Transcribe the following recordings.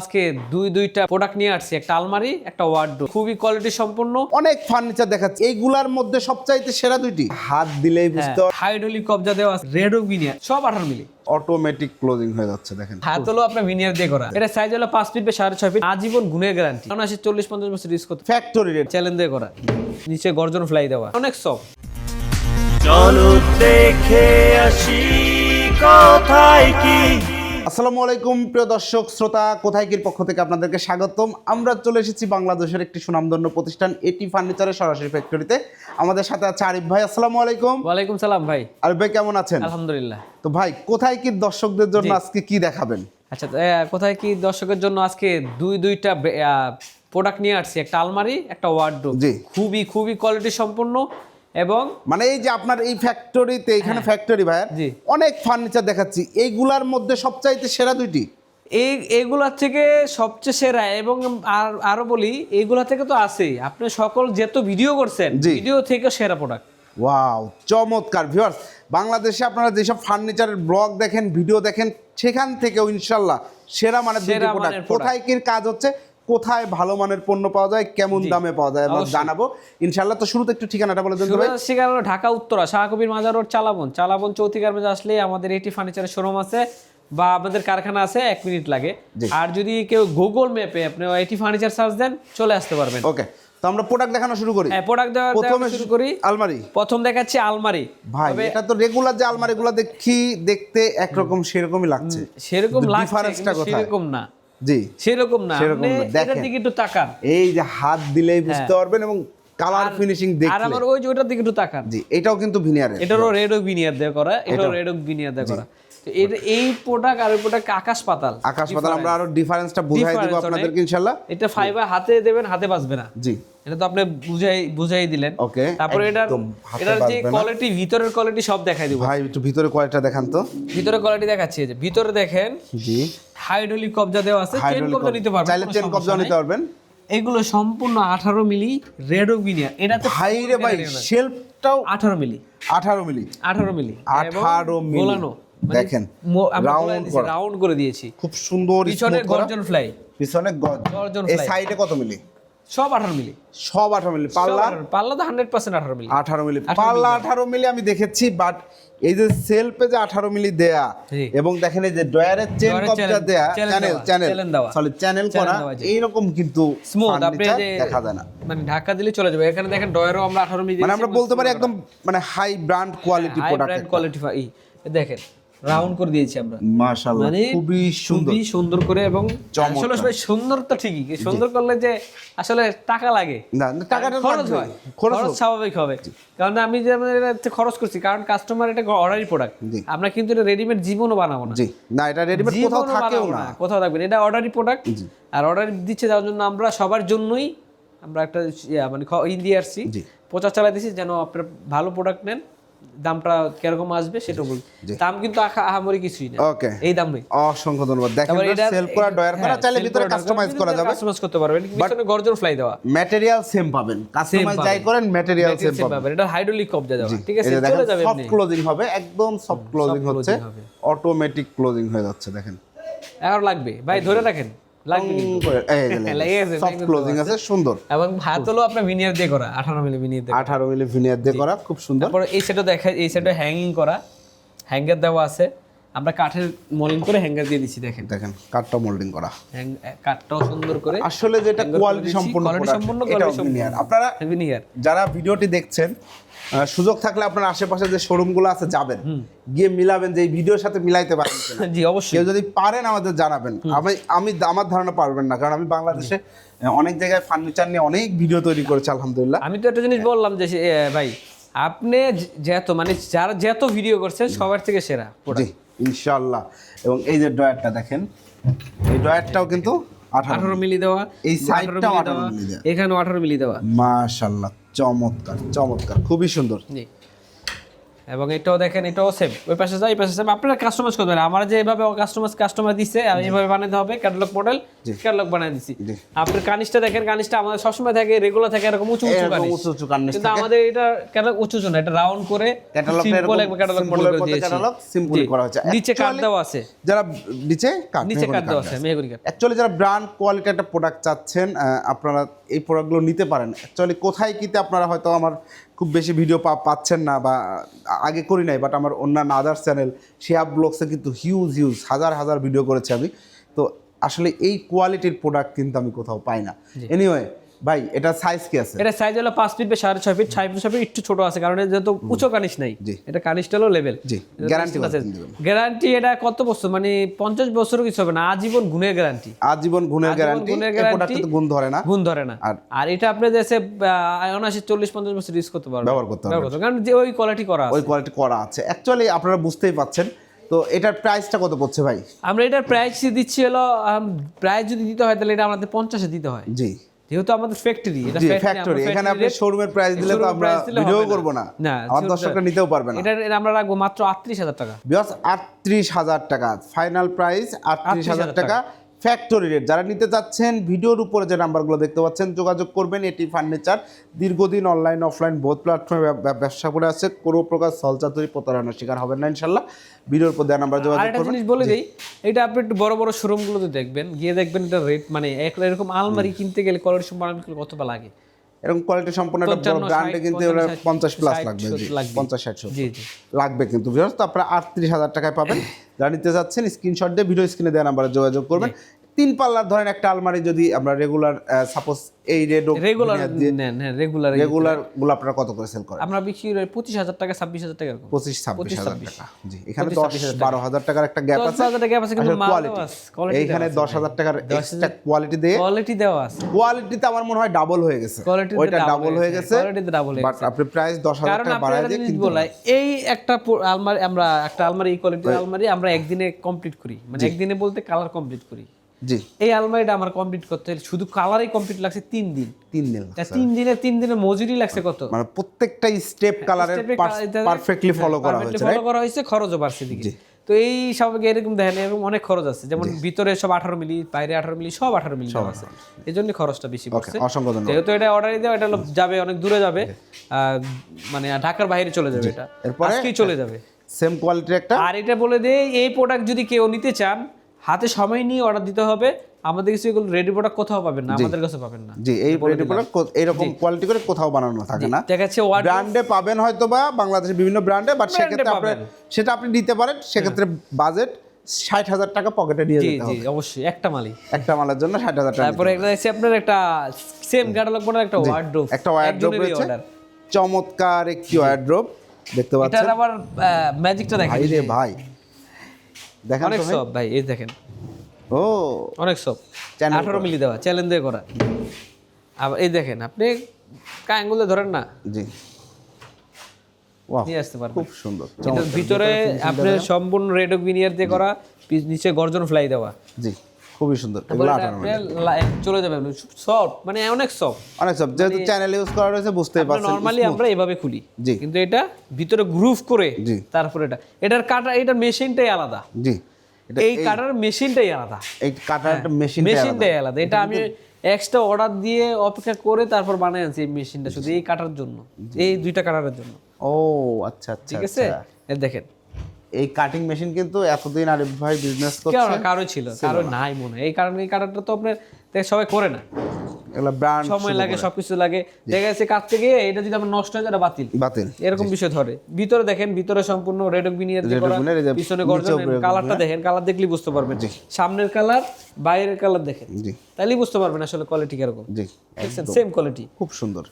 আজকে দুই দুইটা প্রোডাক্ট নিয়ে আসছি একটা আলমারি একটা ওয়ার্ডরোব খুবই কোয়ালিটি সম্পন্ন। অনেক ফার্নিচার দেখাচ্ছে। এইগুলার মধ্যে সবচাইতে সেরা দুইটি? হাত দিলেই বুঝতে হাইড্রোলিক কবজা দেওয়া আছে রেড ও ভিনিয়ার সব আঠারো মিলি। অটোমেটিক ক্লোজিং হয়ে যাচ্ছে দেখেন। হাত হলো আপনার ভিনিয়ার দিয়ে করা। এটা সাইজ হলো পাঁচ ফিট বা সাড়ে ছয় ফিট আজীবন গুণের গ্যারান্টি কারণ আসে চল্লিশ পঞ্চাশ বছর ইউজ করতে। ফ্যাক্টরি রেট চ্যালেঞ্জ দিয়ে করা। নিচে গর্জন ফ্লাই দেওয়া। অনেক সব চলো দেখে আসি কোথায় কি? আসসালামু আলাইকুম প্রিয় দর্শক শ্রোতা কোথায় কির পক্ষ থেকে আপনাদেরকে স্বাগতম? আমরা চলে এসেছি বাংলাদেশের একটি সুনামধন্য প্রতিষ্ঠান এটি ফার্নিচারের সরাসরি ফ্যাক্টরিতে আমাদের সাথে আছে আরিফ ভাই আসসালামু আলাইকুম। ওয়ালাইকুম সালাম ভাই। আরিফ ভাই কেমন আছেন? আলহামদুলিল্লাহ। তো ভাই কোথায় কি দর্শকদের জন্য আজকে কি দেখাবেন? আচ্ছা কোথায় কি দর্শকের জন্য আজকে দুই দুইটা প্রোডাক্ট নিয়ে আসছি। একটা আলমারি একটা ওয়ার্ডরোব। খুবই খুবই কোয়ালিটি সম্পন্ন এবং মানে এই যে আপনার এই ফ্যাক্টরিতে এখানে ফ্যাক্টরি ভাই। অনেক ফার্নিচার দেখাচ্ছি। এইগুলার মধ্যে সবচাইতে সেরা দুইটি? এই এগুলা থেকে সবচেয়ে সেরা এবং আর আরও বলি এইগুলা থেকে তো আছেই। আপনি সকল যেত ভিডিও করছেন। ভিডিও থেকে সেরা প্রোডাক্ট ওয়াও চমৎকার ভিউয়ার্স বাংলাদেশে আপনারা যেসব ফার্নিচারের ব্লগ দেখেন ভিডিও দেখেন সেখান থেকেও ইনশাল্লাহ সেরা মানে দুটি সেরা প্রোডাক্ট কোথায় কির কাজ হচ্ছে কোথায় ভালো মানের পণ্য পাওয়া যায় কেমন দামে পাওয়া যায় আমরা জানাব। ইনশাল্লাহ তো শুরুতে একটু ঠিকানাটা বলে দেন ভাই। সেখানে হলো ঢাকা উত্তরা শাহকবির মাজার রোড চালাবন। চালাবন চৌথি গার্মেন্টস আসলে আমাদের এটি ফার্নিচারের শোরুম আছে বা আমাদের কারখানা আছে এক মিনিট লাগে। আর যদি কেউ গুগল ম্যাপে আপনি এটি ফার্নিচার সার্চ দেন চলে আসতে পারবেন। ওকে তো আমরা প্রোডাক্ট দেখানো শুরু করি। হ্যাঁ প্রোডাক্ট দেওয়া প্রথমে শুরু করি। আলমারি। প্রথম দেখাচ্ছি আলমারি। ভাই এটা তো রেগুলার যে আলমারিগুলো দেখি দেখতে একরকম সেরকমই লাগছে। সেরকম লাগছে? সেরকম না। জি। সেরকম না। সেরকম দেখেন। দিকে একটু তাকান। এই যে হাত দিলেই বুঝতে পারবেন এবং কালার ফিনিশিং ফিনিশিং আর দেখলে। আমার ওই যে ওটার দিকে একটু তাকান। জি এটাও কিন্তু ভিনিয়ার এটারও রেড ও ভিনিয়ার দেওয়া করা এটাও রেড ও ভিনিয়ার দেওয়া করা। তো এটা- এই প্রোডাক্ট আর ওই প্রোডাক্ট আকাশ পাতাল। আকাশ পাতাল আমরা আরও ডিফারেন্সটা বুঝাই দেবো আপনাদেরকে অনেক। ইনশাল্লাহ। এটা ফাইবার হাতে দেবেন হাতে বাঁচবে না। জি। এটা তো আপনি বুঝাই বুঝাই দিলেন। Okay, তারপরে এটার এটার যে কোয়ালিটি ভিতরের কোয়ালিটি সব দেখাই দিব। ভাই একটু ভিতরে কয়েকটা দেখান তো। ভিতরে কোয়ালিটি দেখাচ্ছি যে ভিতরে দেখেন জি। হাইড্রোলিক কবজা দেওয়া আছে চেন কবজা নিতে পারবেন চাইলে চেন কবজা নিতে পারবেন। এগুলো সম্পূর্ণ আঠারো মিলি রেড ওক বিনিয়ার এটাতে ভাই রে ভাই শেলফটাও আঠারো মিলি। আঠারো মিলি। আঠারো মিলি। আঠারো মিলি। গোলানো। দেখেন রাউন্ড করে। দিয়েছি। খুব সুন্দর পিছনে smooth করা। গর্জন ফ্লাই পিছনে গর্জন এই সাইডে কত মিলি? সব আঠারো মিলি। সব আঠারো মিলি। পাল্লা? পাল্লা তো হান্ড্রেড পার্সেন্ট আঠারো মিলি। আঠারো মিলি। পাল্লা আঠারো মিলি আমি দেখেছি বাট এই যে সেলফে যে আঠারো মিলি দেয়া এবং দেখেন এই যে ডয়ারের চেন কবজা দেয়া চ্যানেল চ্যানেল সরি চ্যানেল করা এইরকম কিন্তু স্মুথ আপনি যে দেখা যায় না। মানে ঢাকা দিলে চলে যাবে। এখানে দেখেন ডয়ারও আমরা আঠারো মিলি মানে আমরা বলতে পারি একদম মানে high brand quality product quality দেখেন রাউন্ড করে দিয়েছি আমরা। মাশাআল্লাহ মানে খুবই সুন্দর। খুবই সুন্দর করে এবং আসলে ভাই সুন্দর তো ঠিকই সুন্দর করলে যে আসলে টাকা লাগে। না টাকাটা খরচ হয় খরচ স্বাভাবিক হবে। কারণ আমি যেমন এটা খরচ করছি কারণ কাস্টমার এটা অর্ডারি প্রোডাক্ট আমরা কিন্তু এটা রেডিমেড জীবনও বানাবো না। জি না এটা রেডিমেড কোথাও থাকেও না কোথাও থাকবে। এটা অর্ডারি প্রোডাক্ট আর অর্ডার দিচ্ছে যার জন্য আমরা সবার জন্যই আমরা একটা মানে খ- ই দিয়ে আসছি। প্রচার চালাই দিছি যেন আপনার ভালো প্রোডাক্ট নেন। দামটা কীরকম আসবে সেটা বল। দাম কিন্তু আহামরি কিছুই না। ওকে। এই দাম। অসংখ্য ধন্যবাদ। দেখেন সেল করা ডয়ার করা চাইলে ভিতরে কাস্টমাইজ করা যাবে। কাস্টমাইজ করতে পারবেন পিছনে গর্জন ফ্লাই দেওয়া। ম্যাটেরিয়াল সেম পাবেন। কাস্টমাইজ যাই করেন ম্যাটেরিয়াল সেম পাবেন। এটা হাইড্রোলিক কবজা দেওয়া। ঠিক আছে চলে যাবে সফট ক্লোজিং হবে একদম সফট ক্লোজিং হচ্ছে। অটোমেটিক ক্লোজিং হয়ে যাচ্ছে দেখেন। এখন লাগবে। ভাই ধরে রাখেন। লাগবে কিন্তু। লেগে গেছে, সফট ক্লোজিং আছে। সুন্দর। এবং হাত হলো আপনার ভিনিয়ার দিয়ে করা আঠারো মিলি ভিনিয়ার দিয়ে আঠারো মিলি ভিনিয়ার দিয়ে করা খুব সুন্দর। তারপর এই সেটও দেখা এই সেটও হ্যাঙ্গিং করা। হ্যাঙ্গার দেওয়া আছে। আমরা কাঠের মলিং করে হ্যাঙ্গার দিয়ে দিচ্ছি দেখেন। দেখেন কাঠটা মোল্ডিং করা। কাঠটাও সুন্দর করে আসলে যেটা কোয়ালিটি সম্পূর্ণ product, সম্পূর্ণ, quality সম্পূর্ণ। আপনারা যারা ভিডিওটি দেখছেন সুযোগ থাকলে আপনার আশেপাশে যে শোরুমগুলো আছে যাবেন। গিয়ে মিলাবেন যে এই ভিডিওর সাথে মিলাইতে পারেন। জি অবশ্যই। কেউ যদি পারেন আমাদের জানাবেন। আমি আমি আমার ধারণা পারবেন না। কারণ আমি বাংলাদেশে অনেক জায়গায় ফার্নিচার নিয়ে অনেক ভিডিও তৈরি করেছি আলহামদুলিল্লাহ। আমি তো একটা জিনিস বললাম যে ভাই আপনি যত মানে যারা যত ভিডিও করছেন সবার থেকে সেরা জি ইনশাআল্লাহ। এবং এই যে ড্রয়ারটা দেখেন এই ড্রয়ারটাও কিন্তু আঠারো মিলি। দেওয়া এই 18 সাইডটাও আঠারো মিলি দেওয়া। এখানেও আঠারো মিলি দেওয়া। মাশাল্লাহ চমৎকার চমৎকার খুবই সুন্দর। এবং এটাও দেখেন এটাও সেম ওই পাশে যায় এই পাশে সেম আপনারা কাস্টমাইজ করবেন আমার যে এভাবে কাস্টমাইজ কাস্টমার দিচ্ছে আমি এইভাবে বানাতে হবে ক্যাটালগ মডেল ক্যাটালগ বানিয়ে দিচ্ছি জি। আপনার কানিসটা দেখেন কানিসটা আমাদের সবসময় থাকে রেগুলার থাকে এরকম উঁচু উঁচু কানিস উঁচু কার্নিশ কিন্তু আমাদের এটা ক্যাটালগ উঁচু না এটা রাউন্ড করে সিম্পল একবার ক্যাটালগ মডেল করে দিয়েছি। simple জি। করা হয়েছে। নিচে কাট দেওয়া আছে। যারা নিচে কাঠ নিচে কাট দেওয়া আছে মেহগুনি কাট অ্যাকচুয়ালি যারা ব্র্যান্ড কোয়ালিটি একটা প্রোডাক্ট চাচ্ছেন আপনারা এই প্রোডাক্টগুলো নিতে পারেন। অ্যাকচুয়ালি কোথায় কিতে আপনারা হয়তো আমার খুব বেশি ভিডিও পাচ্ছেন না বা আগে করি নাই বাট আমার অন্যান্য আদার্স চ্যানেল শেয়ার ব্লগসে কিন্তু হিউজ হিউজ হাজার হাজার ভিডিও করেছি আমি। তো আসলে এই কোয়ালিটির প্রোডাক্ট কিন্তু আমি কোথাও পাই না। এনিওয়ে ভাই এটা সাইজ কি আছে? এটা সাইজ হলো পাঁচ ফিট বা সাড়ে ছয় ফিট ছয় ফিট ছয় ফিট একটু ছোট আছে কারণ এটা যেহেতু উঁচু কানিস নাই। এটা কানিসটা হলো লেভেল জি, কতদিন দিবেন? গ্যারান্টি এটা কত বছর? মানে পঞ্চাশ বছর কিছু হবে না আজীবন গুণের গ্যারান্টি আজীবন গুণের গ্যারান্টি এই guarantee। তো গুণ ধরে না। গুণ ধরে না। আর- এটা আপনি দেশে অনাশি চল্লিশ পঞ্চাশ বছর ইউজ করতে পারবেন। ব্যবহার করতে পারবেন। কারণ যে ওই কোয়ালিটি করা আছে। ওই কোয়ালিটি করা আছে। অ্যাকচুয়ালি আপনারা বুঝতেই পাচ্ছেন। তো এটার প্রাইসটা কত পড়ছে ভাই? আমরা এটার প্রাইস দিচ্ছি হলো প্রাইস যদি দিতে হয় তাহলে এটা আমাদের পঞ্চাশে দিতে হয়। জি। যেহেতু আমাদের ফ্যাক্টরি এটা ফ্যাক্টরি এখানে আপনি শোরুমের প্রাইস দিলে তো আমরা ভিডিও করব না। আমার দর্শকরা নিতেও পারবে না। এটা আমরা রাখব মাত্র আটত্রিশ হাজার টাকা। বিকজ আটত্রিশ হাজার টাকা। ফাইনাল প্রাইস আটত্রিশ হাজার 38,000 টাকা। ফ্যাক্টরি রেট যারা নিতে চাচ্ছেন ভিডিওর উপরে যে নাম্বারগুলো দেখতে পাচ্ছেন যোগাযোগ করবেন। এটি ফার্নিচার। দীর্ঘদিন অনলাইন অফলাইন বোধ প্ল্যাটফর্মে ব্যবসা করে আছে কোনো প্রকার সলচাতুরি প্রতারণার শিকার হবেন না ইনশাল্লাহ। ভিডিওর উপর দেওয়া নাম্বার যোগাযোগ করবেন। জিনিস বলে দিই এটা আপনি একটু বড় বড় শোরুমগুলোতে দেখবেন। গিয়ে দেখবেন এটা রেট মানে এক এরকম আলমারি কিনতে গেলে কোয়ালিটি সম্পন্ন কতটা লাগে? এরকম কোয়ালিটি সম্পন্ন একটা বড় ব্র্যান্ডে কিন্তু ওরা পঞ্চাশ প্লাস 60, লাগবে পঞ্চাশ ষাট লাগবে কিন্তু। ভিউয়ার্স তো আপনারা আটত্রিশ হাজার টাকায় পাবেন। যারা নিতে চাচ্ছেন স্ক্রিনশট দিয়ে ভিডিও স্ক্রিনে দেওয়া নাম্বারে যোগাযোগ করবেন। তিন পাল্লার ধরেন একটা আলমারি যদি আমরা রেগুলার সাপোজ এই রেড রেগুলার নেন হ্যাঁ রেগুলার রেগুলারগুলো আপনারা কত করে সেল করেন? আমরা বিক্রি করি পঁচিশ হাজার টাকা ছাব্বিশ হাজার টাকা পঁচিশ ছাব্বিশ হাজার টাকা। জি এখানে পঁচিশ, দশ ছাব্বিশ হাজার বারো হাজার টাকার একটা গ্যাপ আছে। হাজার টাকা আছে কিন্তু কোয়ালিটি এইখানে দশ হাজার টাকার এক্সট্রা কোয়ালিটি দিয়ে কোয়ালিটি দেওয়া আছে। কোয়ালিটিতে আমার মনে হয় ডাবল হয়ে গেছে। তে ওইটা ডাবল হয়ে গেছে তে double হয়ে বাট আপনি প্রাইস দশ হাজার টাকা বাড়ায় দিয়ে কিনতে এই একটা আলমারি আমরা একটা আলমারি এই কোয়ালিটির আলমারি আমরা একদিনে কমপ্লিট করি। মানে একদিনে বলতে কালার কমপ্লিট করি। জি। এই আলমারিটা আমার কমপ্লিট করতে শুধু কালারই কমপ্লিট লাগছে তিন দিন। তিন দিন তিন দিনে তিন দিনের মজুরি লাগছে কত? মানে প্রত্যেকটা স্টেপ কালারের পারফেক্টলি ফলো করা হয়েছে ফলো করা হয়েছে খরচও বাড়ছে দিকে তো এই সব এরকম দেখেন এরকম অনেক খরচ আছে। যেমন ভিতরে সব আঠারো মিলি বাইরে আঠারো মিলি সব আঠারো মিলি সব আছে। এই জন্য খরচটা বেশি পড়ছে। যেহেতু এটা অর্ডার দেওয়া এটা যাবে অনেক দূরে যাবে। মানে ঢাকার বাইরে চলে যাবে এটা। এরপরে? আজকেই চলে যাবে। সেম কোয়ালিটির একটা। আর এটা বলে দে এই প্রোডাক্ট যদি কেউ নিতে চান হাতে সময় নিয়ে অর্ডার দিতে হবে। আমাদের কিছু এগুলো রেডি প্রোডাক্ট কোথাও পাবেন না আমাদের কাছে পাবেন না। জি এই রেডি প্রোডাক্ট এইরকম কোয়ালিটি করে কোথাও বানানো থাকে না। দেখা যাচ্ছে ব্র্যান্ডে পাবেন হয়তো বা বাংলাদেশের বিভিন্ন ব্র্যান্ডে বাট সেক্ষেত্রে আপনি। সেটা আপনি দিতে পারেন। সেক্ষেত্রে বাজেট ষাট হাজার টাকা পকেটে নিয়ে যেতে হবে। অবশ্যই একটা মালই। একটা মালের জন্য ষাট হাজার টাকা তারপরে একটা আছে আপনার একটা সেম ক্যাটালগ মডেল একটা ওয়ার্ডরোব একটা ওয়ারড্রোব রয়েছে। চমৎকার একটি ওয়ারড্রোব দেখতে পাচ্ছেন। এটার আবার ম্যাজিকটা দেখেন ভাই রে ভাই। দেখেন অনেক সব ভাই এই দেখেন। ও। অনেক সব। আঠারো মিলি দেওয়া চ্যালেঞ্জ দিয়ে করা। আবার এই দেখেন আপনি কাঙ্গুলে ধরেন না? জি। নিয়ে আসতে পারবেন। খুব সুন্দর এটার ভিতরে আপনার সম্পূর্ণ রেড ভিনিয়ার দিয়ে করা নিচে গর্জন ফ্লাই দেওয়া। জি। খুবই সুন্দর চলে যাবে সফট মানে অনেক সফট অনেক সব যেহেতু চ্যানেল ইউজ করা রয়েছে বুঝতেই পারছেন নর্মালি আমরা এভাবে খুলি। জি। কিন্তু এটা ভিতরে গ্রুভ করে। তারপরে এটা। এটার কাটা এটার মেশিনটাই আলাদা। জি। এই কাটার মেশিনটাই আলাদা। এই কাটার মেশিন মেশিনটাই আলাদা। এটা আমি এক্সট্রা অর্ডার দিয়ে অপেক্ষা করে তারপর বানাই আনছি এই মেশিনটা শুধু এই কাটার জন্য এই দুইটা কাটারের জন্য। ও আচ্ছা আচ্ছা ঠিক আছে? আচ্ছা। দেখেন এই কাটিং মেশিন কিন্তু এতদিন আরিফ ভাই বিজনেস করছে। কারও ছিল কারও নাই মনে হয়। এই কারণে এই কাটারটা তো আপনার দেখ সবাই করে না। এগুলো ব্র্যান্ড সময় লাগে সবকিছু লাগে। দেখা যাচ্ছে কাটতে গিয়ে এটা যদি আমার নষ্ট হয়ে যায় বাতিল। বাতিল। এরকম বিষয় ধরে। ভিতরে দেখেন ভিতরে সম্পূর্ণ রেড বিনিয়ার দিয়ে করা vinyl, এই যে পিছনে গর্জন কালারটা দেখেন কালার দেখলেই বুঝতে পারবেন। সামনের কালার বাইরের কালার দেখেন। তাহলেই বুঝতে পারবেন আসলে কোয়ালিটি কীরকম। জি। সেম কোয়ালিটি খুব সুন্দর।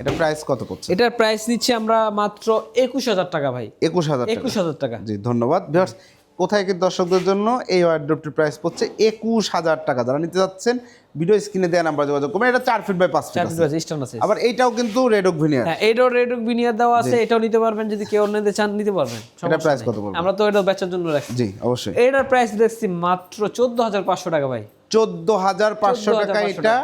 এটা প্রাইস কত করছে এটার প্রাইস নিচ্ছি আমরা মাত্র একুশ হাজার টাকা ভাই। একুশ হাজার একুশ হাজার টাকা। জি ধন্যবাদ। ভিউয়ার্স কোথায় কি দর্শকদের জন্য এই ওয়ার্ড্রপটির প্রাইস পড়ছে একুশ হাজার টাকা। যারা নিতে যাচ্ছেন ভিডিও স্ক্রিনে দেওয়া নাম্বার যোগাযোগ করবেন। এটা চার ফিট বাই পাঁচ ফিট আছে। আবার এইটাও কিন্তু রেডক ভিনিয়ার হ্যাঁ এটাও রেড বিনিয়ার দেওয়া আছে। এটাও নিতে পারবেন। যদি কেউ নিতে চান নিতে পারবেন। এটা প্রাইস কত পড়বে? আমরা তো এটা বেচার জন্য রাখছি। জি অবশ্যই। এটার প্রাইস দেখছি মাত্র চোদ্দ হাজার পাঁচশো টাকা ভাই। চোদ্দ হাজার পাঁচশো টাকা এটা।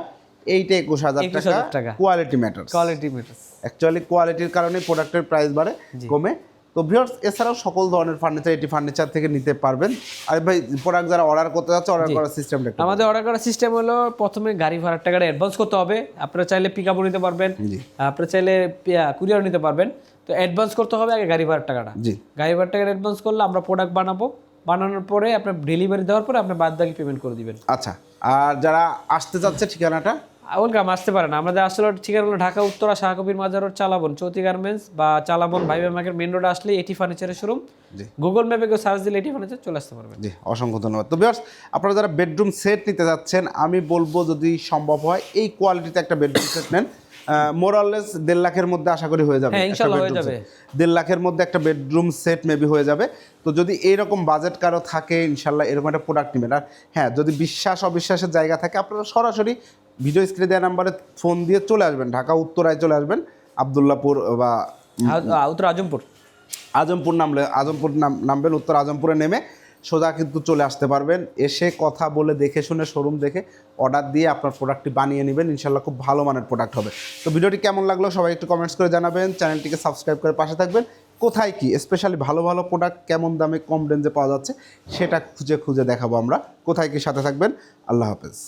এইটা একুশ হাজার 21,000 টাকা। Quality matter quality matters actually কোয়ালিটির কারণে প্রোডাক্টের প্রাইস বাড়ে কমে। তো ভিউয়ার্স এছাড়াও সকল ধরনের ফার্নিচার এটি ফার্নিচার থেকে নিতে পারবেন। আর ভাই প্রোডাক্ট যারা অর্ডার করতে যাচ্ছে অর্ডার করার সিস্টেমটা আমাদের অর্ডার করার সিস্টেম হলো প্রথমে গাড়ি ভাড়ার টাকাটা অ্যাডভান্স করতে হবে। আপনারা চাইলে পিক আপও নিতে পারবেন। আপনারা চাইলে কুরিয়ার নিতে পারবেন। তো অ্যাডভান্স করতে হবে আগে গাড়ি ভাড়ার টাকাটা। জি। গাড়ি ভাড়ার টাকা অ্যাডভান্স করলে আমরা প্রোডাক্ট বানাবো। বানানোর পরে আপনার ডেলিভারি দেওয়ার পরে আপনি বাদ বাকি পেমেন্ট করে দিবেন। আচ্ছা আর যারা আসতে যাচ্ছে ঠিকানাটা? ওয়েলকাম আসতে পারে না। আমাদের আসলে ঠিকানা হলো ঢাকা উত্তরা শাহকবির মাজার রোড চালাবন চৌতি গার্মেন্টস বা চালাবন ভাইবে মার্কেট মেন রোড আসলে এটি ফার্নিচারের শোরুম। গুগল ম্যাপে কেউ সার্চ দিলে এটি ফার্নিচার চলে আসতে পারবেন জি অসংখ্য ধন্যবাদ। তো ভিউয়ার্স আপনারা যারা বেডরুম সেট নিতে যাচ্ছেন আমি বলব যদি সম্ভব হয় এই কোয়ালিটিতে একটা বেডরুম সেট নেন। মোরাললেস দেড় লাখের মধ্যে আশা করি হয়ে যাবে হ্যাঁ। দেড় লাখের মধ্যে একটা বেডরুম সেট মেবি হয়ে যাবে। তো যদি এইরকম বাজেট কারও থাকে ইনশাল্লাহ এরকম একটা প্রোডাক্ট নেবেন। আর হ্যাঁ যদি বিশ্বাস অবিশ্বাসের জায়গা থাকে আপনারা সরাসরি ভিডিও স্ক্রিনে দেওয়া নাম্বারে ফোন দিয়ে চলে আসবেন। ঢাকা উত্তরায় চলে আসবেন। আবদুল্লাপুর বা উত্তর আজমপুর। আজমপুর নামলে আজমপুর নাম নামবেন উত্তর আজমপুরে নেমে। সোজা কিন্তু চলে আসতে পারবেন। এসে কথা বলে দেখে শুনে শোরুম দেখে অর্ডার দিয়ে আপনার প্রোডাক্টটি বানিয়ে নেবেন। ইনশাল্লাহ খুব ভালো মানের প্রোডাক্ট হবে। তো ভিডিওটি কেমন লাগল সবাই একটু কমেন্টস করে জানাবেন। চ্যানেলটিকে সাবস্ক্রাইব করে পাশে থাকবেন। কোথায় কি স্পেশালি ভালো ভালো প্রোডাক্ট কেমন দামে কম রেঞ্জে পাওয়া যাচ্ছে, সেটা খুঁজে খুঁজে দেখাবো আমরা। কোথায় কি, সাথে থাকবেন। আল্লাহ হাফেজ।